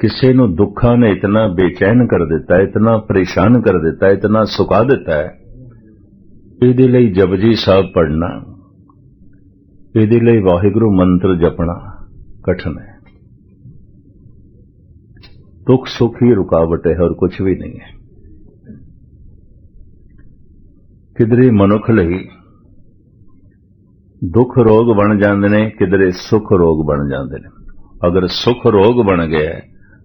ਕਿਸੇ ਨੂੰ ਦੁੱਖਾਂ ਨੇ ਇਤਨਾ ਬੇਚੈਨ ਕਰ ਦਿੱਤਾ ਹੈ ਇਤਨਾ ਪਰੇਸ਼ਾਨ ਕਰ ਦਿੱਤਾ ਹੈ ਇਤਨਾ ਸੁਕਾ ਦਿੱਤਾ ਹੈ, ਇਹਦੇ ਲਈ ਜਪਜੀ ਸਾਹਿਬ ਪੜਨਾ ਇਹਦੇ ਲਈ ਵਾਹਿਗੁਰੂ ਮੰਤਰ ਜਪਣਾ ਕਠਿਨ ਹੈ। ਦੁੱਖ ਸੁੱਖ ਹੀ ਰੁਕਾਵਟ ਹੈ, ਹੋਰ ਕੁਝ ਵੀ ਨਹੀਂ ਹੈ। ਕਿਧਰੇ ਮਨੁੱਖ ਲਈ ਦੁੱਖ ਰੋਗ ਬਣ ਜਾਂਦੇ ਨੇ, ਕਿਧਰੇ ਸੁੱਖ ਰੋਗ ਬਣ ਜਾਂਦੇ ਨੇ। ਅਗਰ ਸੁੱਖ ਰੋਗ ਬਣ ਗਿਆ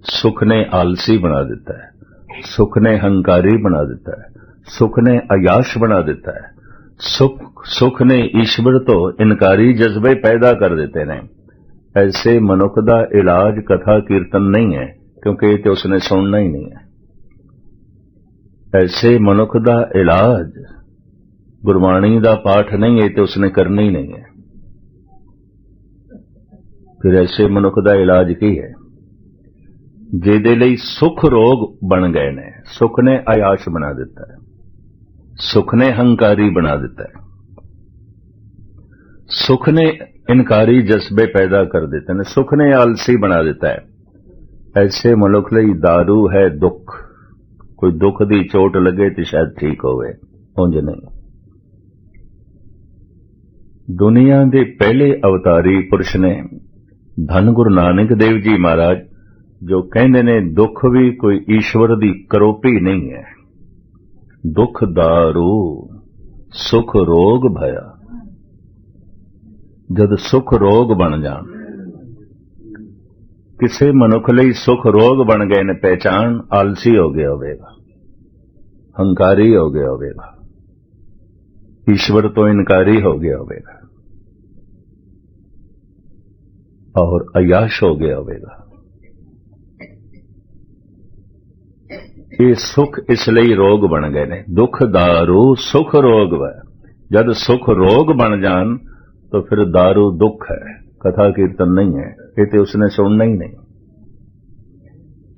ਹੈ, ਸੁੱਖ ਨੇ ਆਲਸੀ ਬਣਾ ਦਿੱਤਾ ਹੈ। ਸੁੱਖ ਨੇ ਹੰਕਾਰੀ ਬਣਾ ਦਿੱਤਾ ਹੈ। ਸੁੱਖ ਨੇ ਅਯਾਸ਼ ਬਣਾ ਦਿੱਤਾ ਹੈ। ਸੁਖ ਸੁਖ ਨੇ ਈਸ਼ਵਰ ਤੋਂ ਇਨਕਾਰੀ ਜਜ਼ਬੇ ਪੈਦਾ ਕਰ ਦਿੱਤੇ ਨੇ। ਐਸੇ ਮਨੁੱਖ ਦਾ ਇਲਾਜ ਕਥਾ ਕੀਰਤਨ ਨਹੀਂ ਹੈ ਕਿਉਂਕਿ ਇਹ ਤੇ ਉਸਨੇ ਸੁਣਨਾ ਹੀ ਨਹੀਂ ਹੈ। ਐਸੇ ਮਨੁੱਖ ਦਾ ਇਲਾਜ ਗੁਰਬਾਣੀ ਦਾ ਪਾਠ ਨਹੀਂ ਹੈ ਤੇ ਉਸਨੇ ਕਰਨਾ ਹੀ ਨਹੀਂ ਹੈ। ਫਿਰ ਐਸੇ ਮਨੁੱਖ ਦਾ ਇਲਾਜ ਕੀ ਹੈ? ਜਿਹਦੇ ਲਈ ਸੁਖ ਰੋਗ ਬਣ ਗਏ ਨੇ। ਸੁਖ ਨੇ ਆਯਾਸ਼ ਬਣਾ ਦਿੱਤਾ ਹੈ। ਸੁਖ ਨੇ ਹੰਕਾਰੀ ਬਣਾ ਦਿੱਤਾ ਹੈ। ਸੁਖ ਨੇ ਇਨਕਾਰੀ ਜਜ਼ਬੇ ਪੈਦਾ ਕਰ ਦਿੱਤੇ ਨੇ। ਸੁਖ ਨੇ ਆਲਸੀ ਬਣਾ ਦਿੱਤਾ ਹੈ। ਐਸੇ ਮਨੁੱਖ ਲਈ दारू ਹੈ ਦੁੱਖ। ਕੋਈ ਦੁੱਖ ਦੀ ਚੋਟ ਲੱਗੇ ਤੇ ਸ਼ਾਇਦ ਠੀਕ ਹੋਵੇ। ਉਂਝ ਨਹੀਂ। ਦੁਨੀਆ ਦੇ ਪਹਿਲੇ ਅਵਤਾਰੀ ਪੁਰਸ਼ ਨੇ ਧੰਨ ਗੁਰੂ ਨਾਨਕ ਦੇਵ ਜੀ ਮਹਾਰਾਜ ਜੋ ਕਹਿੰਦੇ ਨੇ, ਦੁੱਖ ਵੀ ਕੋਈ ਈਸ਼ਵਰ ਦੀ ਕਰੋਪੀ ਨਹੀਂ ਹੈ। ਦੁੱਖ ਦਾਰੂ ਸੁਖ ਰੋਗ ਭਇਆ। ਜਦ ਸੁਖ ਰੋਗ ਬਣ ਜਾਣ, ਕਿਸੇ ਮਨੁੱਖ ਲਈ ਸੁਖ ਰੋਗ ਬਣ ਗਏ ਨੇ ਪਹਿਚਾਨ ਆਲਸੀ ਹੋ ਗਿਆ ਹੋਵੇਗਾ, ਹੰਕਾਰੀ ਹੋ ਗਿਆ ਹੋਵੇਗਾ, ਈਸ਼ਵਰ ਤੋਂ ਇਨਕਾਰੀ ਹੋ ਗਿਆ ਹੋਵੇਗਾ, ਔਰ ਅਯਾਸ਼ ਹੋ ਗਿਆ ਹੋਵੇਗਾ। ਇਹ ਸੁਖ ਇਸ ਲਈ ਰੋਗ ਬਣ ਗਏ ਨੇ ਦੁੱਖ दारू ਸੁਖ ਰੋਗ ਵੈ ਜਦ ਸੁਖ ਰੋਗ ਬਣ ਜਾਣ ਤਾਂ ਫਿਰ दारू ਦੁੱਖ ਹੈ ਕਥਾ ਕੀਰਤਨ ਨਹੀਂ ਹੈ ਇਹ ਤੇ ਉਸਨੇ ਸੁਣਨਾ ਹੀ ਨਹੀਂ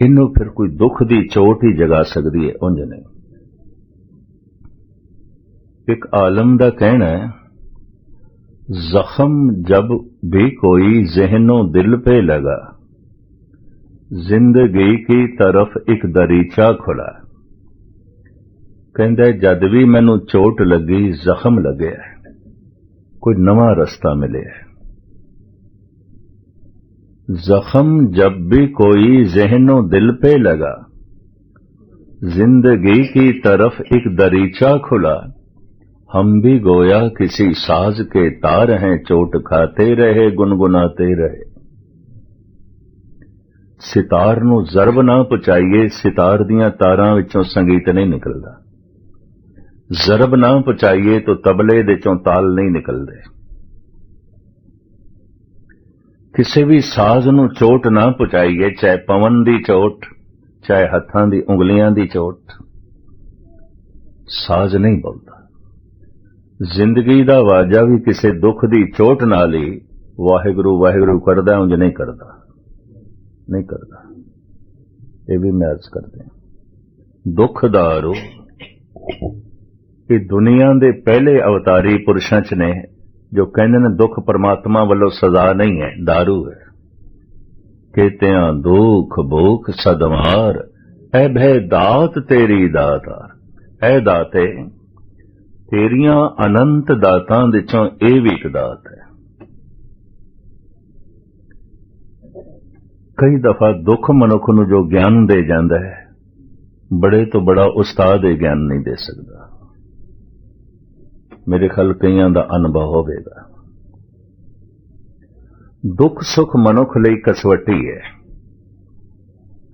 ਇਹਨੂੰ ਫਿਰ ਕੋਈ ਦੁੱਖ ਦੀ ਚੋਟ ਹੀ ਜਗਾ ਸਕਦੀ ਹੈ ਉਂਝ ਨਹੀਂ ਇੱਕ ਆਲਮ ਦਾ ਕਹਿਣਾ ਹੈ ਜ਼ਖਮ ਜਬ ਵੀ ਕੋਈ ਜ਼ਹਿਨੋਂ ਦਿਲ पे लगा زندگی کی طرف ایک دریچہ کھلا۔ کہ جد بھی مینو چوٹ لگی، زخم لگے۔ کوئی نواں رستہ ملے۔ زخم جب بھی کوئی ذہن و دل پہ لگا۔ زندگی کی طرف ایک دریچہ کھلا۔ ہم بھی گویا کسی ساز کے تار ہیں، چوٹ کھاتے رہے، گنگناتے رہے۔ ਸਿਤਾਰ ਨੂੰ ਜ਼ਰਬ ਨਾ ਪਹੁੰਚਾਈਏ, ਸਿਤਾਰ ਦੀਆਂ ਤਾਰਾਂ ਵਿੱਚੋਂ ਸੰਗੀਤ ਨਹੀਂ ਨਿਕਲਦਾ। ਜ਼ਰਬ ਨਾ ਪਹੁੰਚਾਈਏ ਤਾਂ ਤਬਲੇ ਦੇ ਚੋਂ ਤਾਲ ਨਹੀਂ ਨਿਕਲਦੇ। ਕਿਸੇ ਵੀ ਸਾਜ਼ ਨੂੰ ਚੋਟ ਨਾ ਪਹੁੰਚਾਈਏ, ਚਾਹੇ ਪਵਨ ਦੀ ਚੋਟ, ਚਾਹੇ ਹੱਥਾਂ ਦੀ, ਉਂਗਲੀਆਂ ਦੀ ਚੋਟ। ਸਾਜ਼ ਨਹੀਂ ਬੋਲਦਾ। ਜ਼ਿੰਦਗੀ ਦਾ ਵਾਜਾ ਵੀ ਕਿਸੇ ਦੁੱਖ ਦੀ ਚੋਟ ਨਾਲ ਹੀ ਵਾਹਿਗੁਰੂ ਵਾਹਿਗੁਰੂ ਕਰਦਾ, ਉਂਝ ਨਹੀਂ ਕਰਦਾ। ਨਹੀਂ ਕਰਦਾ। ਇਹ ਵੀ ਮੈਂ ਅਰਜ਼ ਕਰਦੇ ਹਾਂ। ਦੁੱਖਦਾਰੋ ਇਹ ਦੁਨੀਆ ਦੇ ਪਹਿਲੇ ਅਵਤਾਰੀ ਪੁਰਸ਼ਾਂ ਚ ਨੇ, ਜੋ ਕਹਿੰਦੇ ਨੇ ਦੁੱਖ ਪਰਮਾਤਮਾ ਵੱਲੋਂ ਸਜ਼ਾ ਨਹੀਂ ਹੈ दारू ਹੈ। ਕਹਤਿਆਂ ਦੁੱਖ, ਭੁਖ ਸਦਮਾਰ ਐ ਭੈ ਦਾਤ ਤੇਰੀ ਦਾਤਾਰ, ਐ ਦਾਤੇ, ਤੇਰੀਆਂ ਅਨੰਤ ਦਾਤਾਂ ਵਿੱਚੋਂ ਇਹ ਵੀ ਇੱਕ ਦਾਤ ਹੈ। ਕਈ ਦਫਾ ਦੁੱਖ ਮਨੁੱਖ ਨੂੰ ਜੋ ਗਿਆਨ ਦੇ ਜਾਂਦਾ ਹੈ, ਬੜੇ ਤੋਂ ਬੜਾ ਉਸਤਾਦ ਇਹ ਗਿਆਨ ਨਹੀਂ ਦੇ ਸਕਦਾ। ਮੇਰੇ ਖਿਆਲ ਕਈਆਂ ਦਾ ਅਨੁਭਵ ਹੋਵੇਗਾ। ਦੁੱਖ ਸੁੱਖ ਮਨੁੱਖ ਲਈ ਕਸਵੱਟੀ ਹੈ।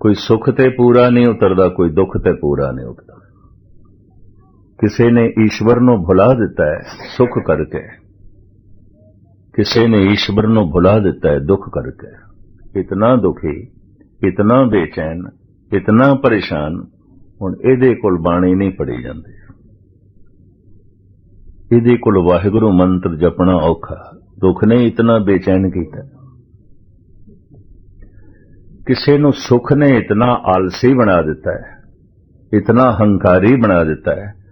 ਕੋਈ ਸੁੱਖ ਤੇ ਪੂਰਾ ਨਹੀਂ ਉਤਰਦਾ, ਕੋਈ ਦੁੱਖ ਤੇ ਪੂਰਾ ਨਹੀਂ ਉਤਰਦਾ ਕਿਸੇ ਨੇ ਈਸ਼ਵਰ ਨੂੰ ਭੁਲਾ ਦਿੱਤਾ ਹੈ, ਸੁੱਖ ਕਰਕੇ। ਕਿਸੇ ਨੇ ਈਸ਼ਵਰ ਨੂੰ ਭੁਲਾ ਦਿੱਤਾ ਹੈ, ਦੁੱਖ ਕਰਕੇ। ਇਤਨਾ ਦੁਖੀ, ਇਤਨਾ ਬੇਚੈਨ, ਇਤਨਾ ਪਰੇਸ਼ਾਨ, ਹੁਣ ਇਹਦੇ ਕੋਲ ਬਾਣੀ ਨਹੀਂ ਪੜੀ ਜਾਂਦੀ। ਇਹਦੇ ਕੋਲ ਵਾਹਿਗੁਰੂ ਮੰਤਰ ਜਪਣਾ ਔਖਾ, ਦੁੱਖ ਨੇ ਇਤਨਾ ਬੇਚੈਨ ਕੀਤਾ। ਕਿਸੇ ਨੂੰ ਸੁੱਖ ਨੇ ਇਤਨਾ ਆਲਸੀ ਬਣਾ ਦਿੱਤਾ ਹੈ, ਇਤਨਾ ਹੰਕਾਰੀ ਬਣਾ ਦਿੱਤਾ ਹੈ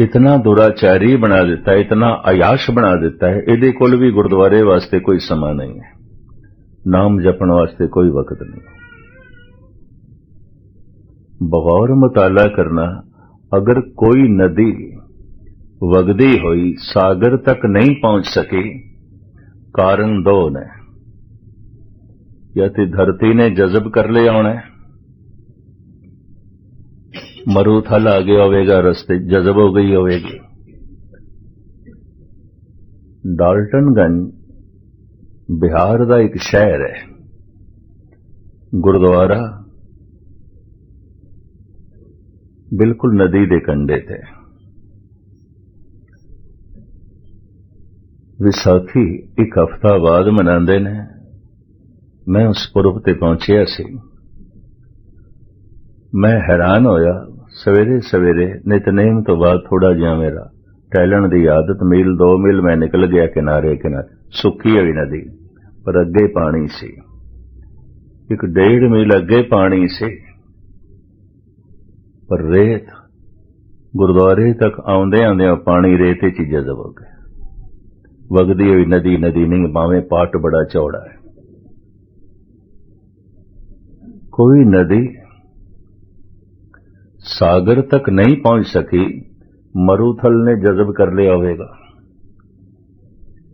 ਇਤਨਾ ਦੁਰਾਚਾਰੀ ਬਣਾ ਦਿੱਤਾ ਇਤਨਾ ਆਯਾਸ਼ ਬਣਾ ਦਿੱਤਾ ਹੈ ਇਹਦੇ ਕੋਲ ਵੀ ਗੁਰਦੁਆਰੇ ਵਾਸਤੇ ਕੋਈ ਸਮਾਂ ਨਹੀਂ ਹੈ ਨਾਮ ਜਪਣ ਵਾਸਤੇ ਕੋਈ ਵਕਤ ਨਹੀਂ ਬਗੌਰ ਮਤਾਲਾ ਕਰਨਾ ਅਗਰ ਕੋਈ ਨਦੀ ਵਗਦੀ ਹੋਈ ਸਾਗਰ ਤੱਕ ਨਹੀਂ ਪਹੁੰਚ ਸਕੀ ਕਾਰਨ ਦੋ ਨੇ ਜਾਂ ਤੇ ਧਰਤੀ ਨੇ ਜਜ਼ਬ ਕਰ ਲਿਆ ਹੋਣਾ ਮਰੂਥਲ ਆ ਗਿਆ ਹੋਵੇਗਾ ਰਸਤੇ ਜਜ਼ਬ ਹੋ ਗਈ ਹੋਵੇਗੀ ਡਾਲਟਨਗੰਜ ਬਿਹਾਰ ਦਾ ਇੱਕ ਸ਼ਹਿਰ ਹੈ ਗੁਰਦੁਆਰਾ ਬਿਲਕੁਲ ਨਦੀ ਦੇ ਕੰਢੇ ਤੇ ਵਿਸਾਖੀ ਇੱਕ ਹਫ਼ਤਾ ਬਾਅਦ ਮਨਾਉਂਦੇ ਨੇ ਮੈਂ ਉਸ ਪੁਰਬ ਤੇ ਪਹੁੰਚਿਆ ਸੀ ਮੈਂ ਹੈਰਾਨ ਹੋਇਆ ਸਵੇਰੇ ਸਵੇਰੇ ਨਿਤਨੇਮ ਤੋਂ ਬਾਅਦ ਥੋੜਾ ਜਿਹਾ ਮੇਰਾ ਟਹਿਲਣ ਦੀ ਆਦਤ, ਮੀਲ ਦੋ ਮੀਲ ਮੈਂ ਨਿਕਲ ਗਿਆ ਕਿਨਾਰੇ ਕਿਨਾਰੇ, ਸੁੱਕੀ ਹੋਈ ਨਦੀ, ਪਰ ਅੱਗੇ ਪਾਣੀ ਸੀ। ਇੱਕ ਡੇਢ ਮੀਲ ਅੱਗੇ ਪਾਣੀ ਸੀ। ਪਰ ਰੇਤ, ਗੁਰਦੁਆਰੇ ਤੱਕ ਆਉਂਦੇ ਆਉਂਦੇ ਪਾਣੀ ਰੇਤ 'ਚ ਹੀ ਜਜ਼ਬ ਹੋ ਗਿਆ। ਵਗਦੀ ਹੋਈ ਨਦੀ ਨਦੀ ਨਹੀਂ ਭਾਵੇਂ ਪਾਟ ਬੜਾ ਚੌੜਾ ਹੈ। ਕੋਈ ਨਦੀ ਸਾਗਰ ਤੱਕ ਨਹੀਂ ਪਹੁੰਚ ਸਕੀ, ਮਰੂਥਲ ਨੇ ਜਜ਼ਬ ਕਰ ਲਿਆ ਹੋਵੇਗਾ।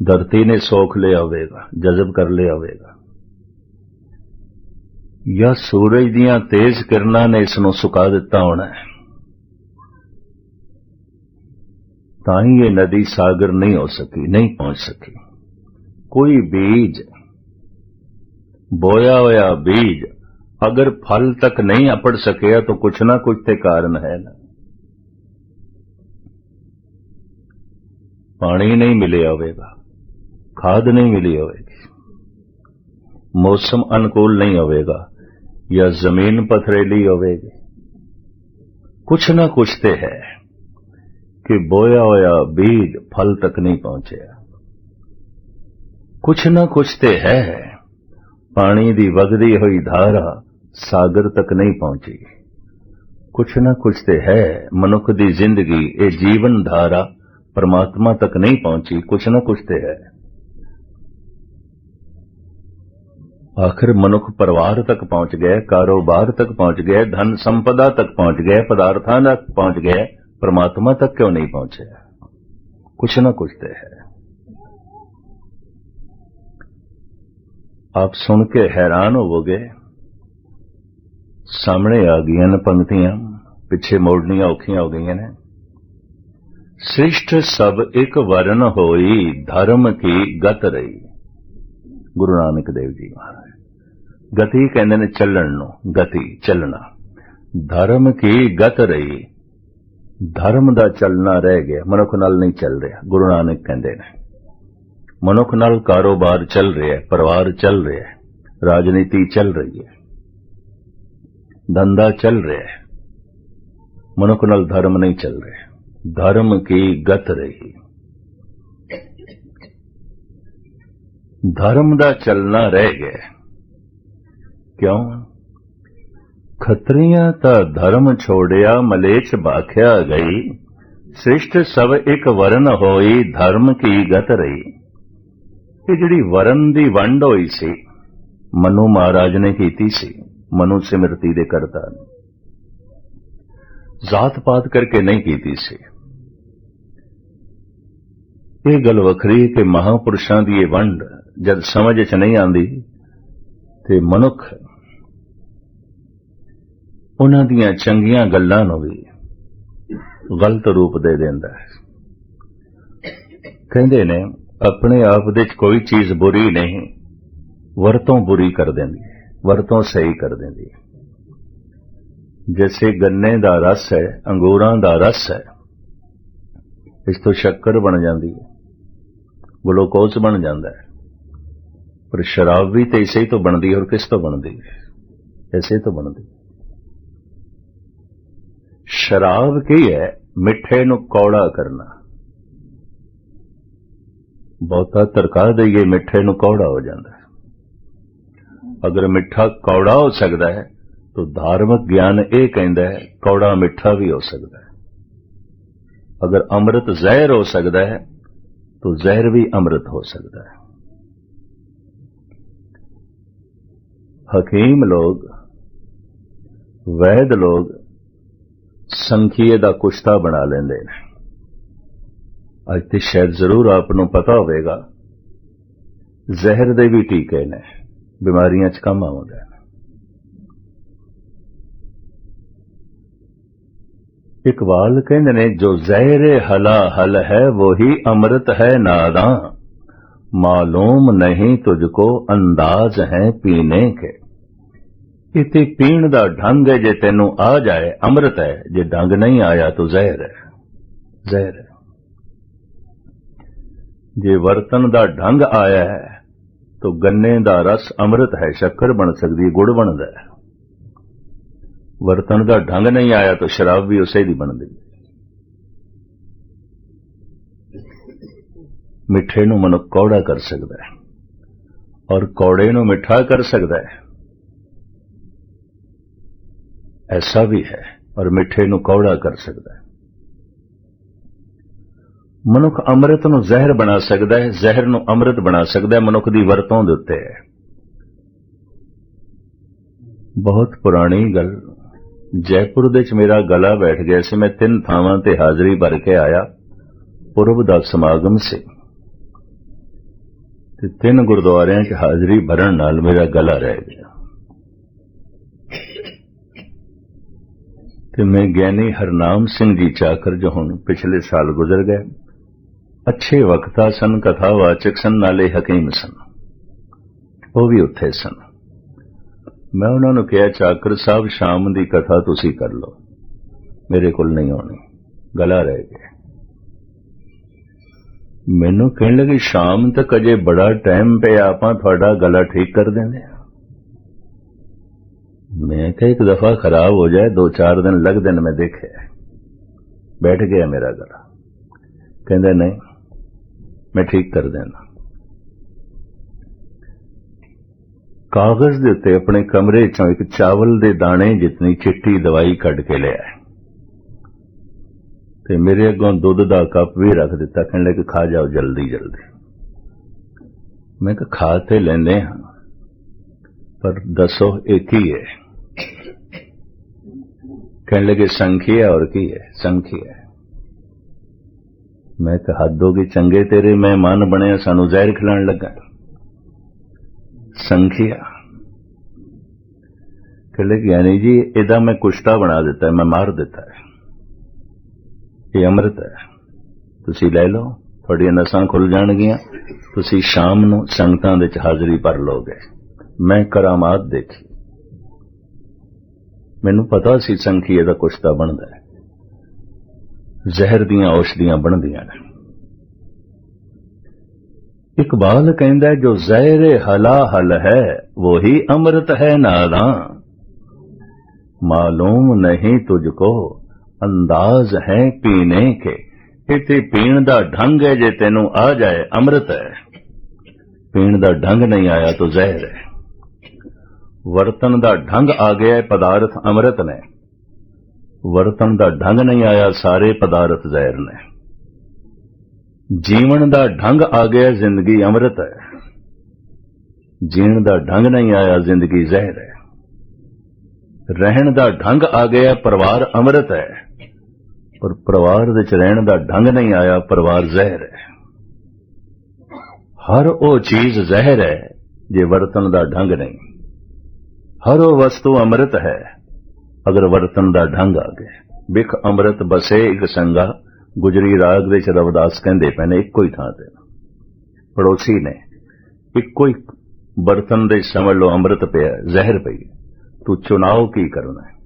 ਧਰਤੀ ਨੇ ਸੋਖ ਲਿਆ ਹੋਵੇਗਾ, ਜਜ਼ਬ ਕਰ ਲਿਆ ਹੋਵੇਗਾ। ਜਾਂ ਸੂਰਜ ਦੀਆਂ ਤੇਜ਼ ਕਿਰਨਾਂ ਨੇ ਇਸ ਨੂੰ ਸੁਕਾ ਦਿੱਤਾ ਹੋਣਾ ਹੈ। ਤਾਂ ਹੀ ਇਹ ਨਦੀ ਸਾਗਰ ਨਹੀਂ ਹੋ ਸਕੀ, ਨਹੀਂ ਪਹੁੰਚ ਸਕੀ। ਕੋਈ ਬੀਜ, ਬੋਇਆ ਹੋਇਆ ਬੀਜ اگر پھل تک نہیں اپڑ سکیا تو کچھ نہ کچھ تے کارن ہے نا۔ پانی نہیں ملے ہوئے گا کھاد نہیں ملی ہوئے گی۔ موسم انکول نہیں ہوئے گا۔ یا زمین پتھریلی ہوئے گی۔ کچھ نہ کچھ تے ہے کہ بویا ہویا بیج پھل تک نہیں پہنچے کچھ نہ کچھ تے ہے۔ ਪਾਣੀ ਦੀ ਵਗਦੀ ਹੋਈ ਧਾਰਾ ਸਾਗਰ ਤੱਕ ਨਹੀਂ ਪਹੁੰਚੀ। ਕੁਛ ਨਾ ਕੁਛ ਤੇ ਹੈ, ਮਨੁੱਖ ਦੀ ਜ਼ਿੰਦਗੀ, ਇਹ ਜੀਵਨ ਧਾਰਾ ਪਰਮਾਤਮਾ ਤੱਕ ਨਹੀਂ ਪਹੁੰਚੀ, ਕੁਛ ਨਾ ਕੁਛ ਤੇ ਹੈ। ਆਖਿਰ ਮਨੁੱਖ ਪਰਿਵਾਰ ਤੱਕ ਪਹੁੰਚ ਗਏ ਕਾਰੋਬਾਰ ਤੱਕ ਪਹੁੰਚ ਗਏ ਧਨ ਸੰਪਦਾ ਤੱਕ ਪਹੁੰਚ ਗਏ ਪਦਾਰਥਾਂ ਤੱਕ ਪਹੁੰਚ ਗਏ ਪਰਮਾਤਮਾ ਤੱਕ ਕਿਉਂ ਨਹੀਂ ਪਹੁੰਚਿਆ? ਕੁਛ ਨਾ ਕੁਛ ਤੇ ਹੈ। ਆਪ ਸੁਣ ਕੇ ਹੈਰਾਨ ਹੋਵੋਗੇ। ਸਾਹਮਣੇ ਆ ਗਈਆਂ ਨੇ ਪੰਕਤੀਆਂ, ਪਿੱਛੇ ਮੋੜਨੀਆਂ ਔਖੀਆਂ ਹੋ ਗਈਆਂ ਨੇ। ਸ੍ਰਿਸ਼ਟ ਸਭ ਇੱਕ ਵਰਨ ਹੋਈ, ਧਰਮ ਕੀ ਗਤ ਰਹੀ। ਗੁਰੂ ਨਾਨਕ ਦੇਵ ਜੀ ਮਹਾਰਾਜ, ਗਤੀ ਕਹਿੰਦੇ ਨੇ ਚੱਲਣ ਨੂੰ, ਗਤੀ, ਚੱਲਣਾ। ਧਰਮ ਕੀ ਗਤ ਰਹੀ, ਧਰਮ ਦਾ ਚੱਲਣਾ ਰਹਿ ਗਿਆ, ਮਨੁੱਖ ਨਾਲ ਨਹੀਂ ਚੱਲ ਰਿਹਾ, ਗੁਰੂ ਨਾਨਕ ਕਹਿੰਦੇ ਨੇ। ਮਨੁੱਖ ਨਾਲ ਕਾਰੋਬਾਰ ਚੱਲ ਰਿਹਾ ਹੈ, ਪਰਿਵਾਰ ਚੱਲ ਰਿਹਾ ਹੈ, ਰਾਜਨੀਤੀ ਚੱਲ ਰਹੀ ਹੈ, ਧੰਦਾ ਚੱਲ ਰਿਹਾ ਹੈ, ਮਨੁੱਖ ਨਾਲ ਧਰਮ ਨਹੀਂ ਚੱਲ ਰਿਹਾ, ਧਰਮ ਕੀ ਗਤ ਰਹੀ? ਧਰਮ ਦਾ ਚੱਲਣਾ ਰਹਿ ਗਿਆ ਕਿਉਂ? ਖਤਰੀਆਂ ਤਾਂ ਧਰਮ ਛੋੜਿਆ, ਮਲੇਛ ਬਾਖਿਆ ਗਈ, ਸ੍ਰਿਸ਼ਟ ਸਭ ਇੱਕ ਵਰਨ ਹੋਈ, ਧਰਮ ਕੀ ਗਤ ਰਹੀ? ਇਹ ਜਿਹੜੀ ਵਰਨ ਦੀ ਵੰਡ ਹੋਈ ਸੀ, ਮਨੂ ਮਹਾਰਾਜ ਨੇ ਕੀਤੀ ਸੀ, ਮਨੂ ਸਿਮਰਤੀ ਦੇ ਕਰਤਾ ਨੇ। ਜ਼ਾਤ ਪਾਤ ਕਰਕੇ ਨਹੀਂ ਕੀਤੀ ਸੀ। ਇਹ ਗੱਲ ਵੱਖਰੀ ਕਿ ਮਹਾਪੁਰਸ਼ਾਂ ਦੀ ਇਹ ਵੰਡ ਜਦ ਸਮਝ 'ਚ ਨਹੀਂ ਆਂਦੀ ਤੇ ਮਨੁੱਖ ਉਹਨਾਂ ਦੀਆਂ ਚੰਗੀਆਂ ਗੱਲਾਂ ਨੂੰ ਵੀ ਗਲਤ ਰੂਪ ਦੇ ਦਿੰਦਾ ਹੈ। ਕਹਿੰਦੇ ਨੇ ਆਪਣੇ ਆਪ ਦੇ ਵਿੱਚ ਕੋਈ ਚੀਜ਼ ਬੁਰੀ ਨਹੀਂ। ਵਰਤੋਂ ਬੁਰੀ ਕਰ ਦਿੰਦੀ, ਵਰਤੋਂ ਸਹੀ ਕਰ ਦਿੰਦੀ। ਹੈ ਜੈਸੇ ਗੰਨੇ ਦਾ ਰਸ ਹੈ, ਅੰਗੂਰਾਂ ਦਾ ਰਸ ਹੈ, ਇਸ ਤੋਂ ਸ਼ੱਕਰ ਬਣ ਜਾਂਦੀ ਹੈ, ਗਲੂਕੋਜ਼ ਬਣ ਜਾਂਦਾ ਹੈ। ਪਰ ਸ਼ਰਾਬ ਵੀ ਤੇ ਇਸੇ ਹੀ ਤੋਂ ਬਣਦੀ ਹੈ ਔਰ ਕਿਸ ਤੋਂ ਬਣਦੀ ਹੈ? ਐਸੇ ਤੋਂ ਬਣਦੀ ਸ਼ਰਾਬ ਕੀ ਹੈ? ਮਿੱਠੇ ਨੂੰ ਕੌੜਾ ਕਰਨਾ। ਬਹੁਤਾ ਤਰਕਾ ਦੇਈਏ, ਮਿੱਠੇ ਨੂੰ ਕੌੜਾ ਹੋ ਜਾਂਦਾ ਹੈ। ਅਗਰ ਮਿੱਠਾ ਕੌੜਾ ਹੋ ਸਕਦਾ ਹੈ, ਤਾਂ ਧਾਰਮਿਕ ਗਿਆਨ ਇਹ ਕਹਿੰਦਾ ਹੈ, ਕੌੜਾ ਮਿੱਠਾ ਵੀ ਹੋ ਸਕਦਾ ਹੈ। ਅਗਰ ਅੰਮ੍ਰਿਤ ਜ਼ਹਿਰ ਹੋ ਸਕਦਾ ਹੈ, ਤਾਂ ਜ਼ਹਿਰ ਵੀ ਅੰਮ੍ਰਿਤ ਹੋ ਸਕਦਾ ਹੈ। ਹਕੀਮ ਲੋਗ ਵੈਦ ਲੋਗ ਸੰਖੀਏ ਦਾ ਕੁਸ਼ਤਾ ਬਣਾ ਲੈਂਦੇ ਨੇ। ਅੱਜ ਤੇ ਸ਼ਾਇਦ ਜ਼ਰੂਰ ਆਪ ਨੂੰ ਪਤਾ ਹੋਵੇਗਾ। ਜ਼ਹਿਰ ਦੇ ਵੀ ਟੀਕੇ ਨੇ, ਬਿਮਾਰੀਆਂ 'ਚ ਕੰਮ ਆਉਂਦੇ ਨੇ ਇਕਬਾਲ ਕਹਿੰਦੇ ਨੇ, ਜੋ ਜ਼ਹਿਰ ਹਲਾ ਹਲ ਹੈ, ਵਹੀ ਅੰਮ੍ਰਿਤ ਹੈ ਨਾਦਾਂ। ਮਾਲੂਮ ਨਹੀਂ ਤੁਝਕੋ ਅੰਦਾਜ਼ ਹੈ ਪੀਣੇ ਕੇ। ਇਤੇ ਪੀਣ ਦਾ ਢੰਗ ਹੈ ਜੇ ਤੈਨੂੰ ਆ ਜਾਏ, ਅੰਮ੍ਰਿਤ ਹੈ, ਜੇ ਢੰਗ ਨਹੀਂ ਆਇਆ ਤਾਂ ਜ਼ਹਿਰ ਹੈ। ਜ਼ਹਿਰ ਹੈ। ਜੇ ਵਰਤਨ ਦਾ ਢੰਗ ਆਇਆ ਹੈ, ਤਾਂ ਗੰਨੇ ਦਾ ਰਸ ਅੰਮ੍ਰਿਤ ਹੈ, ਸ਼ੱਕਰ ਬਣ ਸਕਦੀ ਹੈ, ਗੁੜ ਬਣਦਾ ਹੈ। ਵਰਤਨ ਦਾ ਢੰਗ ਨਹੀਂ ਆਇਆ, ਤਾਂ ਸ਼ਰਾਬ ਵੀ ਉਸੇ ਦੀ ਬਣਦੀ ਮਿੱਠੇ ਨੂੰ ਮਨੁੱਖ ਕੌੜਾ ਕਰ ਸਕਦਾ ਹੈ ਔਰ ਕੌੜੇ ਨੂੰ ਮਿੱਠਾ ਕਰ ਸਕਦਾ ਹੈ। ਐਸਾ ਵੀ ਹੈ ਔਰ ਮਿੱਠੇ ਨੂੰ ਕੌੜਾ ਕਰ ਸਕਦਾ ਹੈ। ਮਨੁੱਖ ਅੰਮ੍ਰਿਤ ਨੂੰ ਜ਼ਹਿਰ ਬਣਾ ਸਕਦਾ ਹੈ, ਜ਼ਹਿਰ ਨੂੰ ਅੰਮ੍ਰਿਤ ਬਣਾ ਸਕਦਾ ਹੈ, ਮਨੁੱਖ ਦੀ ਵਰਤੋਂ ਦੇ ਉੱਤੇ ਹੈ। ਬਹੁਤ ਪੁਰਾਣੀ ਗੱਲ। ਜੈਪੁਰ ਦੇ ਚ ਮੇਰਾ ਗਲਾ ਬੈਠ ਗਿਆ ਸੀ, ਮੈਂ ਤਿੰਨ ਥਾਵਾਂ ਤੇ ਹਾਜ਼ਰੀ ਭਰ ਕੇ ਆਇਆ। ਪੁਰਬ ਦਾ ਸਮਾਗਮ ਸੀ। ਤੇ ਤਿੰਨ ਗੁਰਦੁਆਰਿਆਂ 'ਚ ਹਾਜ਼ਰੀ ਭਰਨ ਨਾਲ ਮੇਰਾ ਗਲਾ ਰਹਿ ਗਿਆ। ਤੇ ਮੈਂ ਗਿਆਨੀ ਹਰਨਾਮ ਸਿੰਘ ਜੀ ਚਾਕਰ ਜੋ ਹੁਣ ਪਿਛਲੇ ਸਾਲ ਗੁਜ਼ਰ ਗਏ। ਅੱਛੇ ਵਕਤਾ ਸਨ, ਕਥਾਵਾਚਕ ਸਨ, ਨਾਲੇ ਹਕੀਮ ਸਨ। ਉਹ ਵੀ ਉੱਥੇ ਸਨ। ਮੈਂ ਉਹਨਾਂ ਨੂੰ ਕਿਹਾ, ਚਾਕਰ ਸਾਹਿਬ, ਸ਼ਾਮ ਦੀ ਕਥਾ ਤੁਸੀਂ ਕਰ ਲਓ। ਮੇਰੇ ਕੋਲ ਨਹੀਂ ਆਉਣੀ। ਗਲਾ ਰਹਿ ਗਿਆ। ਮੈਨੂੰ ਕਹਿਣ ਲੱਗੇ, ਸ਼ਾਮ ਤੱਕ ਅਜੇ ਬੜਾ ਟਾਈਮ ਪਿਆ, ਆਪਾਂ ਤੁਹਾਡਾ ਗਲਾ ਠੀਕ ਕਰ ਦਿੰਦੇ ਆ ਮੈਂ ਕਿਹਾ, ਇੱਕ ਦਫਾ ਖਰਾਬ ਹੋ ਜਾਏ, ਦੋ ਚਾਰ ਦਿਨ ਲੱਗਦੇ ਨੇ ਮੈਂ ਦੇਖਿਆ। ਬੈਠ ਗਿਆ ਮੇਰਾ ਗਲਾ। ਕਹਿੰਦਾ, ਨਹੀਂ। ਮੈਂ ਠੀਕ ਕਰ ਦੇਣਾ। ਕਾਗਜ਼ ਦੇ ਉੱਤੇ ਆਪਣੇ ਕਮਰੇ ਚੋਂ ਇੱਕ ਚਾਵਲ ਦੇ ਦਾਣੇ ਜਿੰਨੀ ਚਿੱਟੀ ਦਵਾਈ ਕੱਢ ਕੇ ਲਿਆ ਤੇ ਮੇਰੇ ਅੱਗੋਂ ਦੁੱਧ ਦਾ ਕੱਪ ਵੀ ਰੱਖ ਦਿੱਤਾ ਕਹਿਣ ਲੱਗੇ ਖਾ ਜਾਓ ਜਲਦੀ ਜਲਦੀ। ਮੈਂ ਕਿਹਾ, ਖਾ ਤੇ ਲੈਂਦੇ ਹਾਂ, ਪਰ ਦੱਸੋ ਇਹ ਕੀ ਹੈ? ਕਹਿਣ ਲੱਗੇ ਸੰਖਿਆ ਔਰ ਕੀ ਹੈ? ਸੰਖਿਆ। ਮੈਂ ਕਿਹਾ ਹੱਦ ਹੋ ਗਈ, ਚੰਗੇ ਤੇਰੇ ਮਹਿਮਾਨ ਬਣਿਆ, ਸਾਨੂੰ ਜ਼ਹਿਰ ਖਿਲਾਣ ਲੱਗਾ। ਸੰਖਿਆ। ਕਹਿੰਦੇ ਕਿ ਯਾਨੀ ਜੀ, ਇਹਦਾ ਮੈਂ ਕੁਸ਼ਤਾ ਬਣਾ ਦਿੱਤਾ, ਮੈਂ ਮਾਰ ਦਿੱਤਾ ਇਹ ਅੰਮ੍ਰਿਤ ਹੈ। ਤੁਸੀਂ ਲੈ ਲਓ, ਤੁਹਾਡੀਆਂ ਨਸਾਂ ਖੁੱਲ ਜਾਣਗੀਆਂ। ਤੁਸੀਂ ਸ਼ਾਮ ਨੂੰ ਸੰਗਤਾਂ ਵਿੱਚ ਹਾਜ਼ਰੀ ਭਰ ਲੋਗੇ ਮੈਂ ਕਰਾਮਾਤ ਦੇਖੀ। ਮੈਨੂੰ ਪਤਾ ਸੀ ਸੰਖੀਏ ਦਾ ਕੁਸ਼ਤਾ ਬਣਦਾ ਹੈ। ਜ਼ਹਿਰ ਦੀਆਂ ਔਸ਼ਧੀਆਂ ਬਣਦੀਆਂ ਨੇ। ਇਕਬਾਲ ਕਹਿੰਦਾ ਜੋ ਜ਼ਹਿਰ ਹਲਾ ਹਲ ਹੈ, ਵਹੀ ਅੰਮ੍ਰਿਤ ਹੈ ਨਾਦਾਂ ਮਾਲੂਮ ਨਹੀਂ ਤੁਝਕੋ, ਅੰਦਾਜ਼ ਹੈ ਪੀਣੇ ਕੇ। ਇਤੇ ਪੀਣ ਦਾ ਢੰਗ ਹੈ, ਜੇ ਤੈਨੂੰ ਆ ਜਾਏ ਅੰਮ੍ਰਿਤ। ਹੈ ਪੀਣ ਦਾ ਢੰਗ ਨਹੀਂ ਆਇਆ ਤਾਂ ਜ਼ਹਿਰ ਹੈ। ਵਰਤਨ ਦਾ ਢੰਗ ਆ ਗਿਆ ਪਦਾਰਥ ਅੰਮ੍ਰਿਤ ਨੇ। ਵਰਤਨ ਦਾ ਢੰਗ ਨਹੀਂ ਆਇਆ, ਸਾਰੇ ਪਦਾਰਥ ਜ਼ਹਿਰ ਨੇ। ਜੀਵਨ ਦਾ ਢੰਗ ਆ ਗਿਆ, ਜ਼ਿੰਦਗੀ ਅੰਮ੍ਰਿਤ ਹੈ। ਜੀਣ ਦਾ ਢੰਗ ਨਹੀਂ ਆਇਆ, ਜ਼ਿੰਦਗੀ ਜ਼ਹਿਰ ਹੈ। ਰਹਿਣ ਦਾ ਢੰਗ ਆ ਗਿਆ, ਪਰਿਵਾਰ ਅੰਮ੍ਰਿਤ ਹੈ। ਪਰ ਪਰਿਵਾਰ ਵਿੱਚ ਰਹਿਣ ਦਾ ਢੰਗ ਨਹੀਂ ਆਇਆ, ਪਰਿਵਾਰ ਜ਼ਹਿਰ ਹੈ। ਹਰ ਉਹ ਚੀਜ਼ ਜ਼ਹਿਰ ਹੈ, ਜੇ ਵਰਤਨ ਦਾ ਢੰਗ ਨਹੀਂ। ਹਰ ਉਹ ਵਸਤੂ ਅੰਮ੍ਰਿਤ ਹੈ। ਅਗਰ ਵਰਤਨ ਦਾ ਢੰਗ ਆ ਗਿਆ ਬਿਖ ਅੰਮ੍ਰਿਤ ਬਸੇ ਇੱਕ ਸੰਗਾ, ਗੁਜਰੀ ਰਾਗ ਦੇ ਰਵਦਾਸ ਕਹਿੰਦੇ ਪਏ ਨੇ, ਇੱਕੋ ਹੀ ਥਾਂ ਤੇ। ਪੜੋਸੀ ਨੇ, ਇੱਕੋ ਹੀ ਬਰਤਨ ਦੇ ਸਮਝ ਲੋ ਅੰਮ੍ਰਿਤ ਪਿਆ, ਜ਼ਹਿਰ ਪਈ। ਤੂੰ ਚੁਣਾਓ ਕੀ ਕਰਨਾ ਹੈ?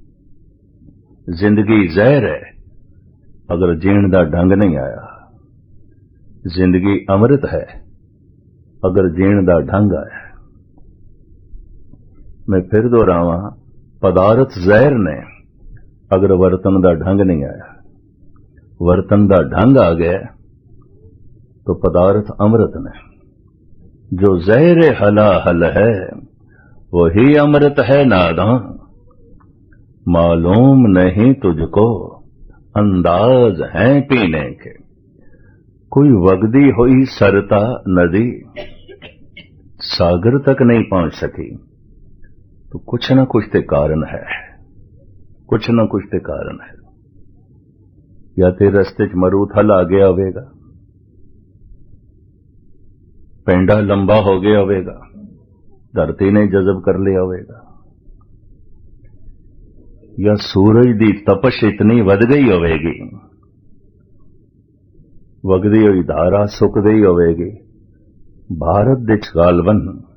ਜ਼ਿੰਦਗੀ ਜ਼ਹਿਰ ਹੈ, ਅਗਰ ਜੀਣ ਦਾ ਢੰਗ ਨਹੀਂ ਆਇਆ। ਜ਼ਿੰਦਗੀ ਅੰਮ੍ਰਿਤ ਹੈ, ਅਗਰ ਜੀਣ ਦਾ ਢੰਗ ਆਇਆ। ਮੈਂ ਫਿਰ ਦੁਹਰਾਵਾਂ ਪਦਾਰਥ ਜ਼ਹਿਰ ਨੇ ਅਗਰ ਵਰਤਨ ਦਾ ਢੰਗ ਨਹੀਂ ਆਇਆ ਵਰਤਨ ਦਾ ਢੰਗ ਆ ਗਿਆ तो पदार्थ अमृत ने जो जहर हला हल है वही अमृत है नादां मालूम नहीं तुझको अंदाज है पीने के कोई वगदी हुई सरता नदी सागर तक नहीं पहुंच सकी तो ਕੁਛ ਨਾ ਕੁਛ ਤੇ ਕਾਰਨ ਹੈ। ਕੁਛ ਨਾ ਕੁਛ ਤੇ ਕਾਰਨ ਹੈ। ਜਾਂ ਤੇ ਰਸਤੇ 'ਚ ਮਰੂਥਲ ਆ ਗਿਆ ਹੋਵੇਗਾ। ਪੈਂਡਾ ਲੰਬਾ ਹੋ ਗਿਆ ਹੋਵੇਗਾ। ਧਰਤੀ ਨੇ ਜਜ਼ਬ ਕਰ ਲਿਆ ਹੋਵੇਗਾ। ਜਾਂ ਸੂਰਜ ਦੀ ਤਪਸ਼ ਇਤਨੀ ਵੱਧ ਗਈ ਹੋਵੇਗੀ। ਵਗਦੀ ਹੋਈ ਧਾਰਾ ਸੁੱਕਦੀ ਹੋਵੇਗੀ। ਭਾਰਤ ਦੇ ਗਾਲਵਨ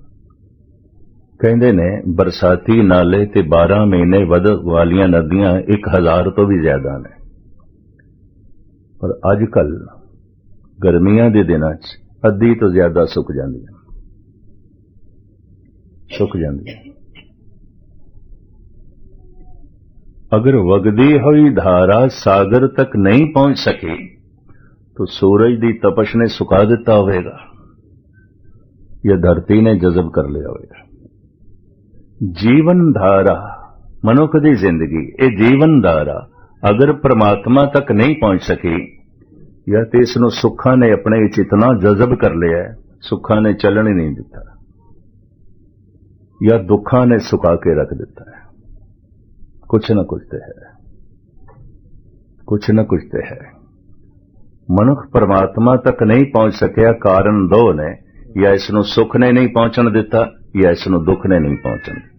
ਕਹਿੰਦੇ ਨੇ ਬਰਸਾਤੀ ਨਾਲੇ ਤੇ 12 ਮਹੀਨੇ ਵਧ ਵਾਲੀਆਂ ਨਦੀਆਂ 1000 ਤੋਂ ਵੀ ਜ਼ਿਆਦਾ ਨੇ ਪਰ ਅੱਜ ਕੱਲ ਗਰਮੀਆਂ ਦੇ ਦਿਨਾਂ 'ਚ ਅੱਧੀ ਤੋਂ ਜ਼ਿਆਦਾ ਸੁੱਕ ਜਾਂਦੀਆਂ ਸੁੱਕ ਜਾਂਦੀਆਂ ਅਗਰ ਵਗਦੀ ਹੋਈ ਧਾਰਾ ਸਾਗਰ ਤੱਕ ਨਹੀਂ ਪਹੁੰਚ ਸਕੀ तो सूरज ਦੀ ਤਪਸ਼ ਨੇ ਸੁਕਾ ਦਿੱਤਾ ਹੋਵੇਗਾ ਇਹ ਧਰਤੀ ਨੇ ਜਜ਼ਬ ਕਰ ਲਿਆ ਹੋਵੇਗਾ ਜੀਵਨ ਧਾਰਾ ਮਨੁੱਖ ਦੀ ਜ਼ਿੰਦਗੀ, ਇਹ ਜੀਵਨ ਧਾਰਾ ਅਗਰ ਪ੍ਰਮਾਤਮਾ ਤੱਕ ਨਹੀਂ ਪਹੁੰਚ ਸਕੀ ਜਾਂ ਤੇ ਇਸ ਨੂੰ ਸੁੱਖਾਂ ਨੇ ਆਪਣੇ ਵਿੱਚ ਇਤਨਾ ਜਜ਼ਬ ਕਰ ਲਿਆ ਸੁੱਖਾਂ ਨੇ ਚੱਲਣ ਹੀ ਨਹੀਂ ਦਿੱਤਾ। ਜਾਂ ਦੁੱਖਾਂ ਨੇ ਸੁਕਾ ਕੇ ਰੱਖ ਦਿੱਤਾ ਹੈ। ਕੁਛ ਨਾ ਕੁਛ ਤੇ ਹੈ। ਕੁਛ ਨਾ ਕੁਛ ਤੇ ਹੈ। ਮਨੁੱਖ ਪਰਮਾਤਮਾ ਤੱਕ ਨਹੀਂ ਪਹੁੰਚ ਸਕਿਆ ਕਾਰਨ ਦੋ ਨੇ, ਜਾਂ ਇਸ ਨੂੰ ਸੁੱਖ ਨੇ ਨਹੀਂ ਪਹੁੰਚਣ ਦਿੱਤਾ, ਜਾਂ ਇਸ ਨੂੰ ਦੁੱਖ ਨੇ ਨਹੀਂ ਪਹੁੰਚਣ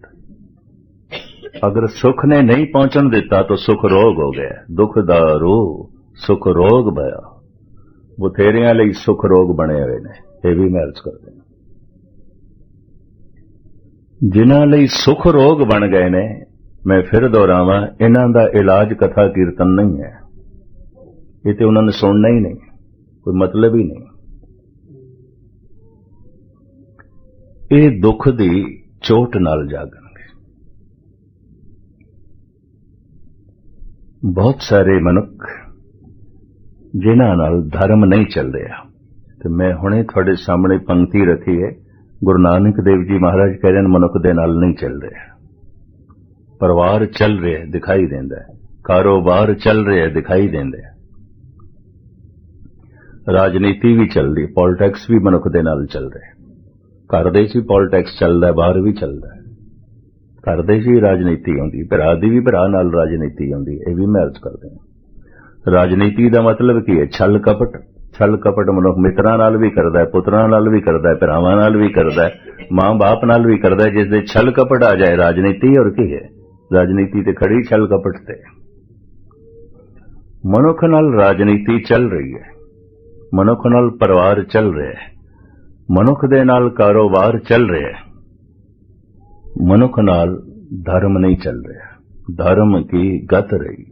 ਅਗਰ ਸੁੱਖ ਨੇ ਨਹੀਂ ਪਹੁੰਚਣ ਦਿੱਤਾ ਤਾਂ ਸੁੱਖ ਰੋਗ ਹੋ ਗਿਆ। ਦੁੱਖ ਦਾ ਰੋਗ ਸੁਖ ਰੋਗ ਭਇਆ। ਬਥੇਰਿਆਂ ਲਈ ਸੁੱਖ ਰੋਗ ਬਣੇ ਹੋਏ ਨੇ। ਇਹ ਵੀ ਮੈਂ ਅਰਜ਼ ਕਰਦੇ ਹਾਂ। ਜਿਨ੍ਹਾਂ ਲਈ ਸੁੱਖ ਰੋਗ ਬਣ ਗਏ ਨੇ, ਮੈਂ ਫਿਰ ਦੁਹਰਾਵਾਂ, ਇਹਨਾਂ ਦਾ ਇਲਾਜ ਕਥਾ ਕੀਰਤਨ ਨਹੀਂ ਹੈ। ਇਹ ਤੇ ਉਹਨਾਂ ਨੇ ਸੁਣਨਾ ਹੀ ਨਹੀਂ। ਕੋਈ ਮਤਲਬ ਹੀ ਨਹੀਂ। ਇਹ ਦੁੱਖ ਦੀ ਚੋਟ ਨਾਲ ਜਾਗਣ। ਬਹੁਤ ਸਾਰੇ ਮਨੁੱਖ ਜਿਨ੍ਹਾਂ ਨਾਲ ਧਰਮ ਨਹੀਂ ਚੱਲ ਰਿਹਾ। ਤੇ ਮੈਂ ਹੁਣੇ ਤੁਹਾਡੇ ਸਾਹਮਣੇ ਪੰਕਤੀ ਰੱਖੀ ਹੈ। ਗੁਰੂ ਨਾਨਕ ਦੇਵ ਜੀ ਮਹਾਰਾਜ ਕਹਿੰਦੇ ਨੇ, ਮਨੁੱਖ ਦੇ ਨਾਲ ਨਹੀਂ ਚੱਲ ਰਿਹਾ। ਪਰਿਵਾਰ ਚੱਲ ਰਿਹਾ ਦਿਖਾਈ ਦਿੰਦਾ ਹੈ। ਕਾਰੋਬਾਰ ਚੱਲ ਰਿਹਾ ਦਿਖਾਈ ਦਿੰਦਾ ਹੈ। ਰਾਜਨੀਤੀ ਵੀ ਚੱਲਦੀ ਪੋਲਿਟਿਕਸ ਵੀ ਮਨੁੱਖ ਦੇ ਨਾਲ ਚੱਲ ਰਿਹਾ ਘਰ ਦੇ 'ਚ ਵੀ ਪੋਲਿਟਿਕਸ ਚੱਲਦਾ ਬਾਹਰ ਵੀ ਚੱਲਦਾ ਘਰ ਦੇ 'ਚ ਰਾਜਨੀਤੀ ਆਉਂਦੀ। ਭਰਾ ਦੀ ਵੀ ਭਰਾ ਨਾਲ ਰਾਜਨੀਤੀ ਆਉਂਦੀ, ਇਹ ਵੀ ਮੈਂ ਅਰਜ਼ ਕਰਦੇ ਹਾਂ। ਰਾਜਨੀਤੀ ਦਾ ਮਤਲਬ ਕੀ ਹੈ? ਛਲ ਕਪਟ। ਛਲ ਕਪਟ ਮਨੁੱਖ ਮਿੱਤਰਾਂ ਨਾਲ ਵੀ ਕਰਦਾ ਹੈ, ਪੁੱਤਰਾਂ ਨਾਲ ਵੀ ਕਰਦਾ ਹੈ, ਭਰਾਵਾਂ ਨਾਲ ਵੀ ਕਰਦਾ ਹੈ, ਮਾਂ-ਬਾਪ ਨਾਲ ਵੀ ਕਰਦਾ ਹੈ, ਜਿਸ ਦੇ ਛਲ ਕਪਟ ਆ ਜਾਏ ਰਾਜਨੀਤੀ, ਔਰ ਕੀ ਹੈ? ਰਾਜਨੀਤੀ ਤੇ ਖੜੀ ਛਲ ਕਪਟ ਤੇ। ਮਨੁੱਖ ਨਾਲ ਰਾਜਨੀਤੀ ਚੱਲ ਰਹੀ ਹੈ। ਮਨੁੱਖ ਨਾਲ ਪਰਿਵਾਰ ਚੱਲ ਰਿਹਾ ਹੈ। ਮਨੁੱਖ ਦੇ ਨਾਲ ਕਾਰੋਬਾਰ ਚੱਲ ਰਿਹਾ ਹੈ। ਮਨੁੱਖ ਨਾਲ ਧਰਮ ਨਹੀਂ ਚੱਲ ਰਿਹਾ। ਧਰਮ ਕੀ ਗਤ ਰਹੀ?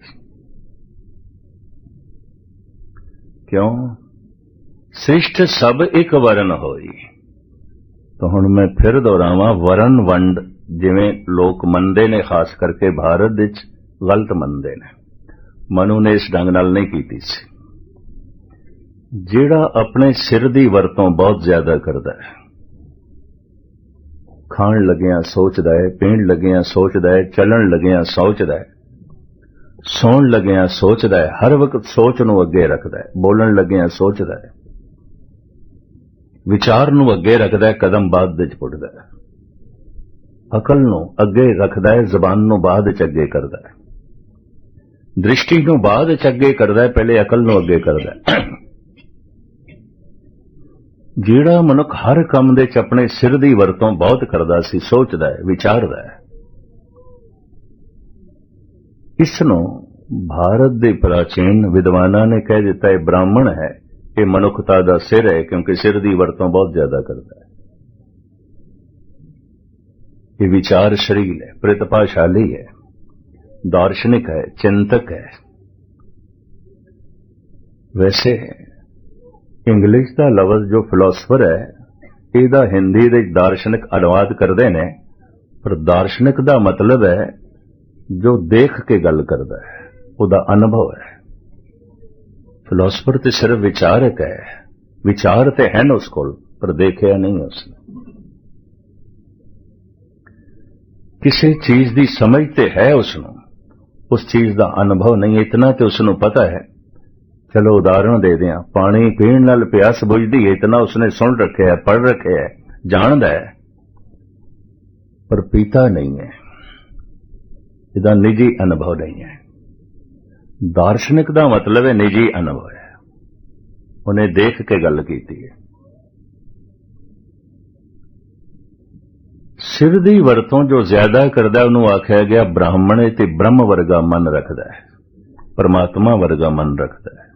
ਕਿਉਂ? ਸ੍ਰਿਸ਼ਟ ਸਭ ਇੱਕ ਵਰਨ ਹੋਈ। ਤਾਂ ਹੁਣ ਮੈਂ ਫਿਰ ਦੁਹਰਾਵਾਂ, ਵਰਨ ਵੰਡ ਜਿਵੇਂ ਲੋਕ ਮੰਨਦੇ ਨੇ, ਖਾਸ ਕਰਕੇ ਭਾਰਤ ਵਿੱਚ ਗਲਤ ਮੰਨਦੇ ਨੇ। ਮਨੂ ਨੇ ਇਸ ਢੰਗ ਨਾਲ ਨਹੀਂ ਕੀਤੀ ਸੀ। ਜਿਹੜਾ ਆਪਣੇ ਸਿਰ ਦੀ ਵਰਤੋਂ ਬਹੁਤ ਜ਼ਿਆਦਾ ਕਰਦਾ ਹੈ। ਖਾਣ ਲੱਗਿਆਂ ਸੋਚਦਾ ਹੈ, ਪੀਣ ਲੱਗਿਆਂ ਸੋਚਦਾ ਹੈ, ਚੱਲਣ ਲੱਗਿਆਂ ਸੋਚਦਾ ਹੈ। ਸੌਣ ਲੱਗਿਆਂ ਸੋਚਦਾ ਹੈ, ਹਰ ਵਕਤ ਸੋਚ ਨੂੰ ਅੱਗੇ ਰੱਖਦਾ ਹੈ, ਬੋਲਣ ਲੱਗਿਆਂ ਸੋਚਦਾ ਹੈ। ਵਿਚਾਰ ਨੂੰ ਅੱਗੇ ਰੱਖਦਾ ਹੈ, ਕਦਮ ਬਾਅਦ ਵਿੱਚ ਪੁੱਟਦਾ ਹੈ। ਅਕਲ ਨੂੰ ਅੱਗੇ ਰੱਖਦਾ ਹੈ, ਜ਼ਬਾਨ ਨੂੰ ਬਾਅਦ ਵਿੱਚ ਅੱਗੇ ਕਰਦਾ ਹੈ। ਦ੍ਰਿਸ਼ਟੀ ਨੂੰ ਬਾਅਦ ਵਿੱਚ ਅੱਗੇ ਕਰਦਾ ਹੈ, ਪਹਿਲੇ ਅਕਲ ਨੂੰ ਅੱਗੇ ਕਰਦਾ ਹੈ। ਜਿਹੜਾ ਮਨੁੱਖ ਹਰ ਕੰਮ ਦੇ ਚ ਆਪਣੇ ਸਿਰ ਦੀ ਵਰਤੋਂ ਬਹੁਤ ਕਰਦਾ ਸੀ, ਸੋਚਦਾ ਹੈ, ਵਿਚਾਰਦਾ ਹੈ। ਇਸ ਨੂੰ ਭਾਰਤ ਦੇ ਪ੍ਰਾਚੀਨ ਵਿਦਵਾਨਾਂ ਨੇ ਕਹਿ ਦਿੱਤਾ, ਇਹ ਬ੍ਰਾਹਮਣ ਹੈ, ਇਹ ਮਨੁੱਖਤਾ ਦਾ ਸਿਰ ਹੈ, ਕਿਉਂਕਿ ਸਿਰ ਦੀ ਵਰਤੋਂ ਬਹੁਤ ਜ਼ਿਆਦਾ ਕਰਦਾ ਹੈ। ਇਹ ਵਿਚਾਰ ਸ਼ਰੀਲ ਹੈ, ਪ੍ਰਤਿਭਾਸ਼ਾਲੀ ਹੈ, ਦਾਰਸ਼ਨਿਕ ਹੈ, ਚਿੰਤਕ ਹੈ। ਵੈਸੇ ਇੰਗਲਿਸ਼ ਦਾ ਲਫ਼ਜ਼ ਜੋ ਫਿਲਾਸਫਰ ਹੈ, ਇਹਦਾ ਹਿੰਦੀ ਦੇ ਦਾਰਸ਼ਨਿਕ ਅਨੁਵਾਦ ਕਰਦੇ ਨੇ, ਪਰ ਦਾਰਸ਼ਨਿਕ ਦਾ ਮਤਲਬ ਹੈ ਜੋ ਦੇਖ ਕੇ ਗੱਲ ਕਰਦਾ ਹੈ, ਉਹਦਾ ਅਨੁਭਵ ਹੈ। ਫਿਲਾਸਫਰ ਤੇ ਸਿਰਫ ਵਿਚਾਰਕ ਹੈ, ਵਿਚਾਰ ਤੇ ਹਨ ਉਸ ਕੋਲ, ਪਰ ਦੇਖਿਆ ਨਹੀਂ ਉਸਨੇ। ਕਿਸੇ ਚੀਜ਼ ਦੀ ਸਮਝ ਤੇ ਹੈ ਉਸ ਨੂੰ ਉਸ ਚੀਜ਼ ਦਾ ਅਨੁਭਵ ਨਹੀਂ, ਇਤਨਾ ਤੇ ਉਸ ਨੂੰ ਪਤਾ ਹੈ ਚਲੋ ਉਦਾਹਰਣ ਦੇ ਦਿਆਂ, ਪਾਣੀ ਪੀਣ ਨਾਲ ਪਿਆਸ ਬੁਝਦੀ ਹੈ ਇਤਨਾ ਉਸਨੇ ਸੁਣ ਰੱਖਿਆ ਹੈ ਪੜ ਰੱਖਿਆ ਹੈ, ਜਾਣਦਾ ਹੈ। ਪਰ ਪੀਤਾ ਨਹੀਂ ਹੈ। ਇਹਦਾ ਨਿੱਜੀ ਅਨੁਭਵ ਨਹੀਂ ਹੈ। ਦਾਰਸ਼ਨਿਕ ਦਾ ਮਤਲਬ ਹੈ ਨਿੱਜੀ ਅਨੁਭਵ ਹੈ। ਉਹਨੇ ਦੇਖ ਕੇ ਗੱਲ ਕੀਤੀ ਹੈ। ਸਿਰ ਦੀ ਵਰਤੋਂ ਜੋ ਜ਼ਿਆਦਾ ਕਰਦਾ ਉਹਨੂੰ ਆਖਿਆ ਗਿਆ ਬ੍ਰਾਹਮਣ ਤੇ ਬ੍ਰਹਮ ਵਰਗਾ ਮਨ ਰੱਖਦਾ ਹੈ। ਪਰਮਾਤਮਾ ਵਰਗਾ ਮਨ ਰੱਖਦਾ ਹੈ।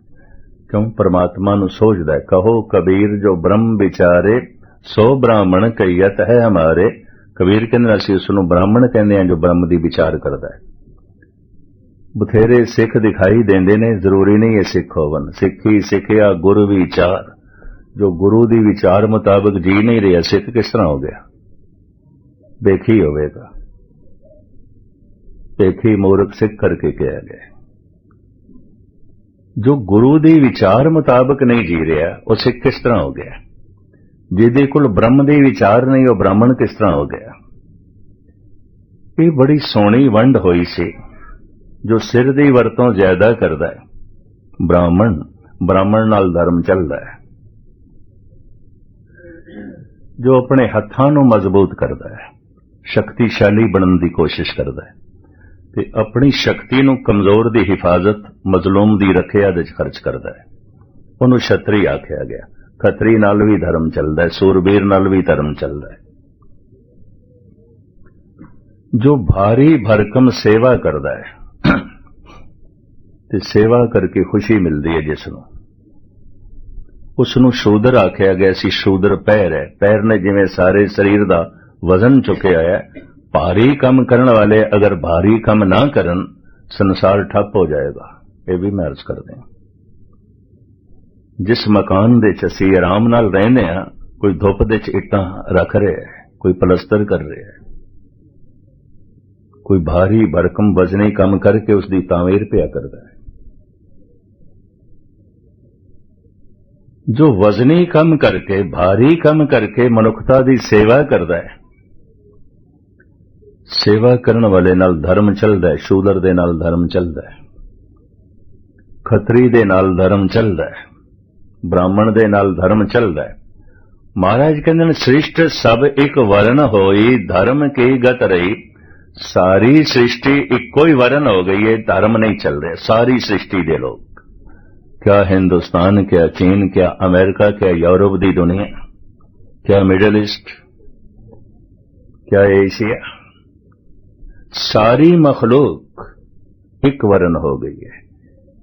ਕਿਉਂ ਪਰਮਾਤਮਾ ਨੂੰ ਸੋਚਦਾ ਕਹੋ, ਕਬੀਰ ਜੋ ਬ੍ਰਹਮ ਵਿਚਾਰੇ, ਸੋ ਬ੍ਰਾਹਮਣ ਕਈਤ ਹੈ ਹਮਾਰੇ। ਕਬੀਰ ਕਹਿੰਦੇ ਅਸੀਂ ਉਸ ਨੂੰ ਬ੍ਰਾਹਮਣ ਕਹਿੰਦੇ ਹਾਂ ਜੋ ਬ੍ਰਹਮ ਦੀ ਵਿਚਾਰ ਕਰਦਾ ਹੈ। ਬਥੇਰੇ ਸਿੱਖ ਦਿਖਾਈ ਦਿੰਦੇ ਨੇ, ਜ਼ਰੂਰੀ ਨਹੀਂ ਇਹ ਸਿੱਖ ਹੋਵਨ। ਸਿੱਖੀ ਸਿੱਖਿਆ ਗੁਰੂ ਵਿਚਾਰ। ਜੋ ਗੁਰੂ ਦੀ ਵਿਚਾਰ ਮੁਤਾਬਕ ਜੀ ਨਹੀਂ ਰਿਹਾ, ਸਿੱਖ ਕਿਸ ਤਰ੍ਹਾਂ ਹੋ ਗਿਆ? ਦੇਖੀ ਹੋਵੇਗਾ। ਦੇਖੀ ਮੂਰਖ ਸਿੱਖ ਕਰਕੇ ਕਿਹਾ ਗਿਆ ਜੋ ਗੁਰੂ ਦੀ ਵਿਚਾਰ ਮੁਤਾਬਕ ਨਹੀਂ ਜੀ ਰਿਹਾ, ਉਹ ਸਿੱਖ ਕਿਸ ਤਰ੍ਹਾਂ ਹੋ ਗਿਆ? ਜਿਹਦੇ ਕੋਲ ਬ੍ਰਹਮ ਦੇ ਵਿਚਾਰ ਨਹੀਂ, ਉਹ ਬ੍ਰਾਹਮਣ ਕਿਸ ਤਰ੍ਹਾਂ ਹੋ ਗਿਆ? ਇਹ ਬੜੀ ਸੋਹਣੀ ਵੰਡ ਹੋਈ ਸੀ, ਜੋ ਸਿਰ ਦੀ ਵਰਤੋਂ ਜ਼ਿਆਦਾ ਕਰਦਾ ਹੈ। ਬ੍ਰਾਹਮਣ ਬ੍ਰਾਹਮਣ ਨਾਲ ਧਰਮ ਚੱਲਦਾ ਹੈ। ਜੋ ਆਪਣੇ ਹੱਥਾਂ ਨੂੰ ਮਜ਼ਬੂਤ ਕਰਦਾ ਹੈ, ਸ਼ਕਤੀਸ਼ਾਲੀ ਬਣਨ ਦੀ ਕੋਸ਼ਿਸ਼ ਕਰਦਾ ਹੈ। ਤੇ ਆਪਣੀ ਸ਼ਕਤੀ ਨੂੰ ਕਮਜ਼ੋਰ ਦੀ ਹਿਫਾਜ਼ਤ ਮਜ਼ਲੂਮ ਦੀ ਰੱਖਿਆ ਦੇ ਖਰਚ ਕਰਦਾ ਹੈ। ਉਹਨੂੰ ਛਤਰੀ ਆਖਿਆ ਗਿਆ। ਖਤਰੀ ਨਾਲ ਵੀ ਧਰਮ ਚੱਲਦਾ ਹੈ, ਸੂਰਬੀਰ ਨਾਲ ਵੀ ਧਰਮ ਚੱਲਦਾ ਹੈ। ਜੋ ਭਾਰੀ ਭਰਕਮ ਸੇਵਾ ਕਰਦਾ ਹੈ, ਤੇ ਸੇਵਾ ਕਰਕੇ ਖੁਸ਼ੀ ਮਿਲਦੀ ਹੈ ਜਿਸ ਨੂੰ। ਉਸ ਨੂੰ ਸ਼ੂਦਰ ਆਖਿਆ ਗਿਆ ਸੀ, ਸ਼ੂਦਰ ਪੈਰ ਹੈ। ਪੈਰ ਨੇ ਜਿਵੇਂ ਸਾਰੇ ਸਰੀਰ ਦਾ ਵਜ਼ਨ ਚੁੱਕਿਆ ਹੈ ਭਾਰੀ ਕੰਮ ਕਰਨ ਵਾਲੇ ਅਗਰ ਭਾਰੀ ਕੰਮ ਨਾ ਕਰਨ, ਸੰਸਾਰ ਠੱਪ ਹੋ ਜਾਏਗਾ। ਇਹ ਵੀ ਮੈਂ ਅਰਜ਼ ਕਰਦੇ ਹਾਂ। ਜਿਸ ਮਕਾਨ ਦੇ ਚ ਅਸੀਂ ਆਰਾਮ ਨਾਲ ਰਹਿੰਦੇ ਹਾਂ, ਕੋਈ ਧੁੱਪ ਦੇ ਚ ਇੱਟਾਂ ਰੱਖ ਰਿਹਾ ਹੈ, ਕੋਈ ਪਲਸਤਰ ਕਰ ਰਿਹਾ ਹੈ, ਕੋਈ ਭਾਰੀ ਬਰਕਮ ਵਜ਼ਨੀ ਕੰਮ ਕਰਕੇ ਉਸ ਦੀ ਤਾਮੀਰ ਪਿਆ ਕਰਦਾ ਹੈ। ਜੋ ਵਜ਼ਨੀ ਕੰਮ ਕਰਕੇ, ਭਾਰੀ ਕੰਮ ਕਰਕੇ ਮਨੁੱਖਤਾ ਦੀ ਸੇਵਾ ਕਰਦਾ ਹੈ ਸੇਵਾ ਕਰਨ ਵਾਲੇ ਨਾਲ ਧਰਮ ਚੱਲਦਾ ਹੈ, ਸ਼ੂਦਰ ਦੇ ਨਾਲ ਧਰਮ ਚੱਲਦਾ ਹੈ। ਖੱਤਰੀ ਦੇ ਨਾਲ ਧਰਮ ਚੱਲਦਾ ਹੈ, ਬ੍ਰਾਹਮਣ ਦੇ ਨਾਲ ਧਰਮ ਚੱਲਦਾ ਹੈ। ਮਹਾਰਾਜ ਕਹਿੰਦੇ ਨੇ, ਸ੍ਰਿਸ਼ਟ ਸਭ ਇੱਕ ਵਰਨ ਹੋਈ, ਧਰਮ ਕੇ ਗਤ ਰਹੀ? ਸਾਰੀ ਸ੍ਰਿਸ਼ਟੀ ਇੱਕੋ ਹੀ ਵਰਨ ਹੋ ਗਈ ਹੈ ਧਰਮ ਨਹੀਂ ਚੱਲ ਰਿਹਾ, ਸਾਰੀ ਸ੍ਰਿਸ਼ਟੀ ਦੇ ਲੋਕ। ਕਿਆ ਹਿੰਦੁਸਤਾਨ, ਕਿਆ ਚੀਨ, ਕਿਆ ਅਮਰੀਕਾ, ਕਿਆ ਯੂਰਪ ਦੀ ਦੁਨੀਆ, ਕਿਆ ਮਿਡਲ ਈਸਟ, ਕਿਆ ਏਸ਼ੀਆ। सारी मखलूक एक वर्ण हो गई है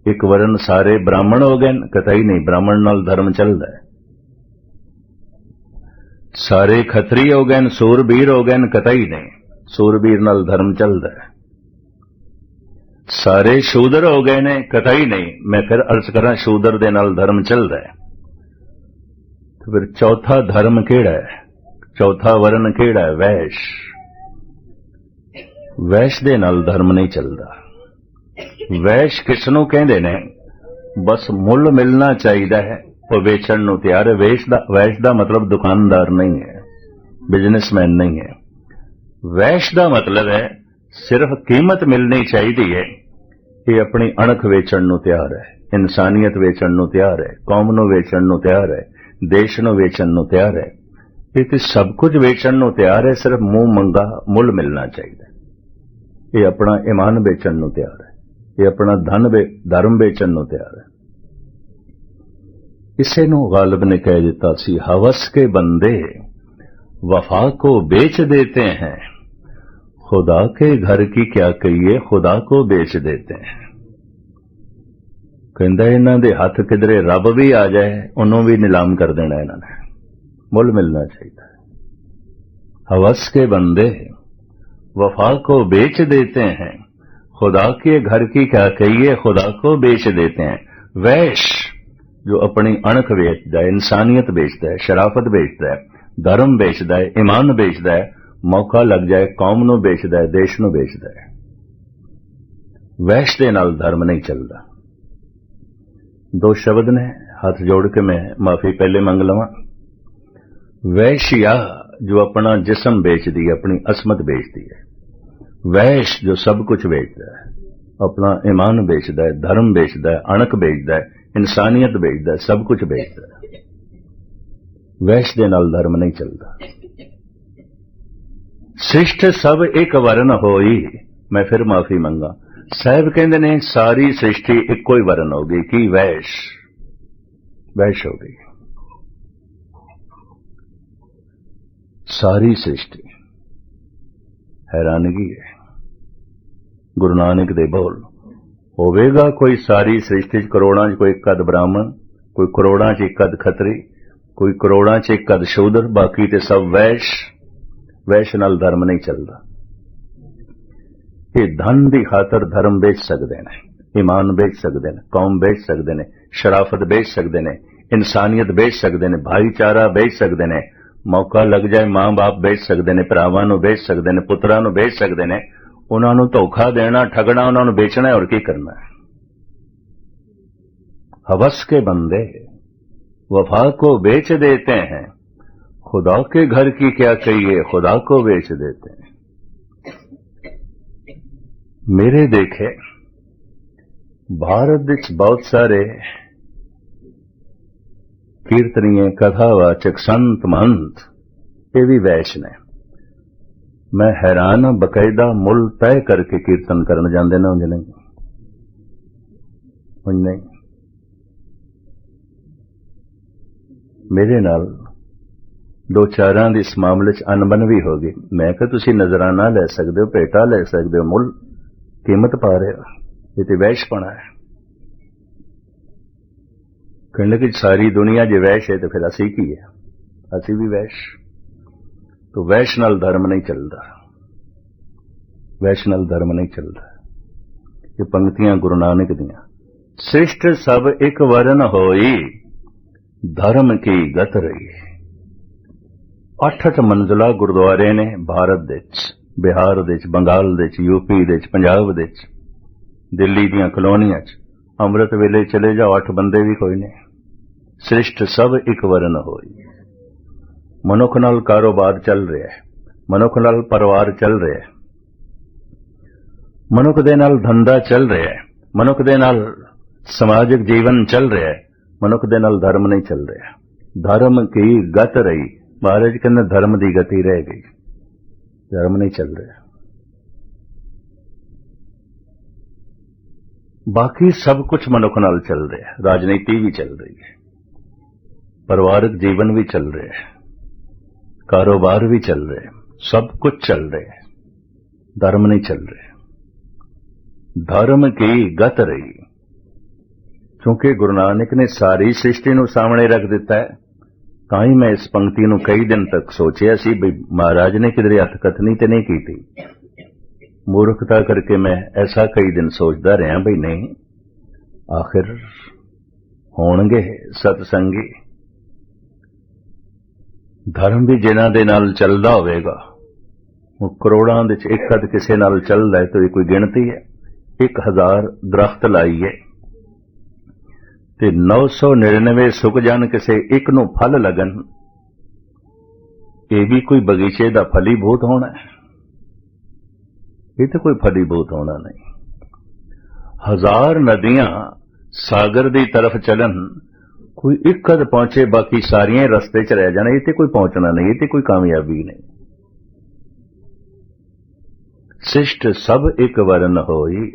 एक वर्ण सारे ब्राह्मण हो गए कतई नहीं ब्राह्मण नाल धर्म चलता है सारे खत्री हो गए सूरबीर हो गए कतई नहीं सूरबीर नाल धर्म चलता है ਸਾਰੇ ਸ਼ੂਦਰ ਹੋ ਗਏ ਨੇ ਕਥਾਈ ਨਹੀਂ ਮੈਂ ਫਿਰ ਅਰਜ਼ ਕਰਾਂ ਸ਼ੂਦਰ ਦੇ ਨਾਲ ਧਰਮ ਚੱਲਦਾ ਹੈ ਤੇ ਫਿਰ ਚੌਥਾ ਧਰਮ ਕਿਹੜਾ ਹੈ ਚੌਥਾ ਵਰਨ ਕਿਹੜਾ ਹੈ ਵੈਸ਼ ਵੈਸ਼ ਦੇ ਨਾਲ ਧਰਮ ਨਹੀਂ ਚੱਲਦਾ। ਵੈਸ਼ ਕਿਸ ਨੂੰ ਕਹਿੰਦੇ ਨੇ? ਬਸ ਮੁੱਲ ਮਿਲਣਾ ਚਾਹੀਦਾ ਹੈ। ਉਹ ਵੇਚਣ ਨੂੰ ਤਿਆਰ ਹੈ। ਵੇਸ਼ ਦਾ ਵੈਸ਼ ਦਾ ਮਤਲਬ ਦੁਕਾਨਦਾਰ ਨਹੀਂ ਹੈ। ਬਿਜ਼ਨਸਮੈਨ ਨਹੀਂ ਹੈ। ਵੈਸ਼ ਦਾ ਮਤਲਬ ਹੈ, ਸਿਰਫ ਕੀਮਤ ਮਿਲਣੀ ਚਾਹੀਦੀ ਹੈ। ਇਹ ਆਪਣੀ ਅਣਖ ਵੇਚਣ ਨੂੰ ਤਿਆਰ ਹੈ। ਇਨਸਾਨੀਅਤ ਵੇਚਣ ਨੂੰ ਤਿਆਰ ਹੈ। ਕੌਮ ਨੂੰ ਵੇਚਣ ਨੂੰ ਤਿਆਰ ਹੈ। ਦੇਸ਼ ਨੂੰ ਵੇਚਣ ਨੂੰ ਤਿਆਰ ਹੈ। ਇਹ ਤੇ ਸਭ ਕੁਝ ਵੇਚਣ ਨੂੰ ਤਿਆਰ ਹੈ। ਸਿਰਫ ਮੂੰਹ ਮੰਗਾ ਮੁੱਲ ਮਿਲਣਾ ਚਾਹੀਦਾ یہ اپنا ایمان بیچن تیار ہے۔ یہ اپنا دن دھرم بیچن کو تیار ہے۔ اسے غالب نے کہہ دوس کے بندے، وفا کو بیچ دیتے ہیں۔ خدا کے گھر کی کیا کہیے، خدا کو بیچ دیتے ہیں۔ کہ ہاتھ کدرے رب بھی آ جائے، انہوں بھی نیلام کر دینا یہ مل ملنا چاہیے ہوس کے بندے وفا کو بیچ دیتے ہیں۔ خدا کے گھر کی کیا کہیے خدا کو بیچ دیتے ہیں۔ ویش، جو اپنی اڑک بیچتا ہے، انسانیت بیچتا ہے، شرافت بیچتا ہے، دھرم بیچتا ہے، ایمان بیچتا ہے، موقع لگ جائے قوم نو بیچتا ہے دیش نو بیچتا ہے۔ ویش دے نال دھرم نہیں چلتا۔ دو شبد نے ہاتھ جوڑ کے میں معافی پہلے منگ لوا ویشیا جو اپنا جسم بیچ دی اپنی عصمت بیچ دی ہے۔ ਵੈਸ਼ ਜੋ ਸਭ ਕੁਝ ਵੇਚਦਾ ਹੈ, ਆਪਣਾ ਇਮਾਨ ਵੇਚਦਾ ਹੈ, ਧਰਮ ਵੇਚਦਾ ਹੈ, ਅਣਖ ਵੇਚਦਾ ਹੈ, ਇਨਸਾਨੀਅਤ ਵੇਚਦਾ ਹੈ, ਸਭ ਕੁਝ ਵੇਚਦਾ ਹੈ। ਵੈਸ਼ ਦੇ ਨਾਲ ਧਰਮ ਨਹੀਂ ਚੱਲਦਾ। ਸ੍ਰਿਸ਼ਟ ਸਭ ਇੱਕ ਵਰਨ ਹੋਈ, ਮੈਂ ਫਿਰ ਮਾਫੀ ਮੰਗਾ। ਸਾਹਿਬ ਕਹਿੰਦੇ ਨੇ, ਸਾਰੀ ਸ੍ਰਿਸ਼ਟੀ ਇੱਕੋ ਹੀ ਵਰਨ ਹੋ ਗਈ, ਕੀ ਵੈਸ਼? ਵੈਸ਼ ਹੋ ਗਈ। ਸਾਰੀ ਸ੍ਰਿਸ਼ਟੀ ਹੈਰਾਨਗੀ ਹੈ। ਗੁਰੂ ਨਾਨਕ ਦੇ ਬੋਲ, ਹੋਵੇਗਾ ਕੋਈ ਸਾਰੀ ਸ੍ਰਿਸ਼ਟੀ ਚ ਕਰੋੜਾਂ ਚ ਕੋਈ ਇੱਕ ਅੱਧ ਬ੍ਰਾਹਮਣ, ਕੋਈ ਕਰੋੜਾਂ ਚ ਇੱਕ ਅੱਧ ਖੱਤਰੀ, ਕੋਈ ਕਰੋੜਾਂ ਚ ਇੱਕ ਅੱਧ ਸ਼ੂਦਰ, ਬਾਕੀ ਤੇ ਸਭ ਵੈਸ਼ ਵੈਸ਼ ਨਾਲ ਧਰਮ ਨਹੀਂ ਚੱਲਦਾ। ਇਹ ਧਨ ਦੀ ਖਾਤਰ ਧਰਮ ਵੇਚ ਸਕਦੇ ਨੇ ਇਮਾਨ ਵੇਚ ਸਕਦੇ ਨੇ, ਕੌਮ ਵੇਚ ਸਕਦੇ ਨੇ, ਸ਼ਰਾਫਤ ਵੇਚ ਸਕਦੇ ਨੇ, ਇਨਸਾਨੀਅਤ ਵੇਚ ਸਕਦੇ ਨੇ, ਭਾਈਚਾਰਾ ਵੇਚ ਸਕਦੇ ਨੇ موقع لگ جائے ماں باپ بیچ سکتے ہیں بیچ سکتے ہیں پترا نو بیچ سکتے ہیں انہوں دھوکھا دینا ٹھگنا انہوں نے بیچنا اور کی کرنا ہے ہبس کے بندے وفا کو بیچ دیتے ہیں خدا کے گھر کی کیا چاہیے خدا کو بیچ دیتے ہیں میرے دیکھے بھارت بہت سارے ਕੀਰਤਨੀਏ ਕਥਾਵਾਚਕ ਸੰਤ ਮਹੰਤ, ਇਹ ਵੀ ਵੈਸ਼ ਨੇ। ਮੈਂ ਹੈਰਾਨ ਹਾਂ, ਬਕਾਇਦਾ ਮੁੱਲ ਤੈਅ ਕਰਕੇ ਕੀਰਤਨ ਕਰਨ ਜਾਂਦੇ ਨੇ ਹੁੰਦੇ ਨਹੀਂ। ਉਂਝ ਨਹੀਂ। ਮੇਰੇ ਨਾਲ ਦੋ ਚਾਰਾਂ ਦੇ ਇਸ ਮਾਮਲੇ 'ਚ ਅਨਬਨ ਵੀ ਹੋ ਗਈ। ਮੈਂ ਕਿਹਾ, ਤੁਸੀਂ ਨਜ਼ਰਾਨਾ ਲੈ ਸਕਦੇ ਹੋ, ਭੇਟਾ ਲੈ ਸਕਦੇ ਹੋ ਮੁੱਲ। ਕੀਮਤ ਪਾ ਰਹੇ ਹੋ। ਇਹ ਤੇ ਵੈਸ਼ਪਣਾ ਹੈ। ਕਹਿੰਦੇ ਲੱਗੇ ਸਾਰੀ ਦੁਨੀਆ ਜੇ ਵੈਸ਼ ਹੈ ਤਾਂ ਫਿਰ ਅਸੀਂ ਕੀ ਹੈ? ਅਸੀਂ ਵੀ ਵੈਸ਼। ਤੋਂ ਵੈਸ਼ਨਲ ਧਰਮ ਨਹੀਂ ਚੱਲਦਾ। ਵੈਸ਼ਨਲ ਧਰਮ ਨਹੀਂ ਚੱਲਦਾ। ਇਹ ਪੰਕਤੀਆਂ ਗੁਰੂ ਨਾਨਕ ਦੀਆਂ। ਸ੍ਰਿਸ਼ਟ ਸਭ ਇੱਕ ਵਰਨ ਹੋਈ, ਧਰਮ ਕੀ ਗਤ ਰਹੀ। ਅੱਠ ਮੰਜ਼ਲਾ ਗੁਰਦੁਆਰੇ ਨੇ ਭਾਰਤ ਦੇ ਵਿੱਚ, ਬਿਹਾਰ ਦੇ ਵਿੱਚ, ਬੰਗਾਲ ਦੇ ਵਿੱਚ ਯੂਪੀ ਦੇ ਵਿੱਚ, ਪੰਜਾਬ ਦੇ ਵਿੱਚ, ਦਿੱਲੀ ਦੀਆਂ ਕਲੋਨੀਆਂ 'ਚ। ਅੰਮ੍ਰਿਤ ਵੇਲੇ ਚਲੇ ਜਾਓ, ਅੱਠ ਬੰਦੇ ਵੀ ਕੋਈ ਨਹੀਂ। ਸ੍ਰਿਸ਼ਟ ਸਭ ਇੱਕ ਵਰਨ ਹੋਈ। ਮਨੁੱਖ ਨਾਲ ਕਾਰੋਬਾਰ ਚੱਲ ਰਿਹਾ ਹੈ। ਮਨੁੱਖ ਨਾਲ ਪਰਿਵਾਰ ਚੱਲ ਰਿਹਾ ਹੈ। ਮਨੁੱਖ ਦੇ ਨਾਲ ਧੰਦਾ ਚੱਲ ਰਿਹਾ ਹੈ। ਮਨੁੱਖ ਦੇ ਨਾਲ ਸਮਾਜਿਕ ਜੀਵਨ ਚੱਲ ਰਿਹਾ ਹੈ। ਮਨੁੱਖ ਦੇ ਨਾਲ ਧਰਮ ਨਹੀਂ ਚੱਲ ਰਿਹਾ। ਧਰਮ ਕੀ ਗਤ ਰਹੀ? ਮਹਾਰਾਜ ਕਹਿੰਦੇ ਧਰਮ ਦੀ ਗਤੀ ਰਹਿ ਗਈ। ਧਰਮ ਨਹੀਂ ਚੱਲ ਰਿਹਾ। ਬਾਕੀ ਸਭ ਕੁਝ ਮਨੁੱਖ ਨਾਲ ਚੱਲ ਰਿਹਾ। ਰਾਜਨੀਤੀ ਵੀ ਚੱਲ ਰਹੀ ਹੈ। ਪਰਿਵਾਰਕ ਜੀਵਨ ਵੀ ਚੱਲ ਰਿਹਾ ਹੈ। ਕਾਰੋਬਾਰ ਵੀ ਚੱਲ ਰਿਹਾ ਹੈ। ਸਭ ਕੁਝ ਚੱਲ ਰਿਹਾ ਹੈ। ਧਰਮ ਨਹੀਂ ਚੱਲ ਰਿਹਾ। ਧਰਮ ਕੀ ਗਤ ਰਹੀ? ਕਿਉਂਕਿ ਗੁਰੂ ਨਾਨਕ ਨੇ ਸਾਰੀ ਸ੍ਰਿਸ਼ਟੀ ਨੂੰ ਸਾਹਮਣੇ ਰੱਖ ਦਿੱਤਾ ਹੈ, ਤਾਂ ਹੀ ਮੈਂ ਇਸ ਪੰਕਤੀ ਨੂੰ ਕਈ ਦਿਨ ਤੱਕ ਸੋਚਿਆ ਸੀ ਵੀ ਮਹਾਰਾਜ ਨੇ ਕਿਧਰੇ ਹੱਥਕਥਨੀ ਤੇ ਨਹੀਂ ਕੀਤੀ। ਮੂਰਖਤਾ ਕਰਕੇ ਮੈਂ ਐਸਾ ਕਈ ਦਿਨ ਸੋਚਦਾ ਰਿਹਾ ਬਈ ਨਹੀਂ, ਆਖਿਰ ਹੋਣਗੇ ਸਤਸੰਗੀ। ਧਰਮ ਵੀ ਜਿਨ੍ਹਾਂ ਦੇ ਨਾਲ ਚੱਲਦਾ ਹੋਵੇਗਾ, ਉਹ ਕਰੋੜਾਂ ਦੇ ਵਿੱਚ ਇੱਕ ਅੱਧ ਕਿਸੇ ਨਾਲ ਚੱਲਦਾ ਹੈ, ਤਾਂ ਇਹ ਕੋਈ ਗਿਣਤੀ ਹੈ? 1000 ਦਰਖਤ ਲਾਈਏ ਤੇ 999 ਸੁੱਕ ਜਾਣ ਕਿਸੇ ਇੱਕ ਨੂੰ ਫਲ ਲੱਗਣ, ਇਹ ਵੀ ਕੋਈ ਬਗੀਚੇ ਦਾ ਫਲੀਭੂਤ ਹੋਣਾ ਹੈ? ਇਹ ਤਾਂ ਕੋਈ ਫਲੀਭੂਤ ਹੋਣਾ ਨਹੀਂ। ਹਜ਼ਾਰ ਨਦੀਆਂ ਸਾਗਰ ਦੀ ਤਰਫ ਚੱਲਣ ਕੋਈ ਇੱਕ ਕਦ ਪਹੁੰਚੇ, ਬਾਕੀ ਸਾਰੀਆਂ ਰਸਤੇ 'ਚ ਰਹਿ ਜਾਣ ਇਹ ਤੇ ਕੋਈ ਪਹੁੰਚਣਾ ਨਹੀਂ ਇਹ ਤੇ ਕੋਈ ਕਾਮਯਾਬੀ ਨਹੀਂ। ਸਿਸ਼ਟ ਸਭ ਇੱਕ ਵਰਨ ਹੋਈ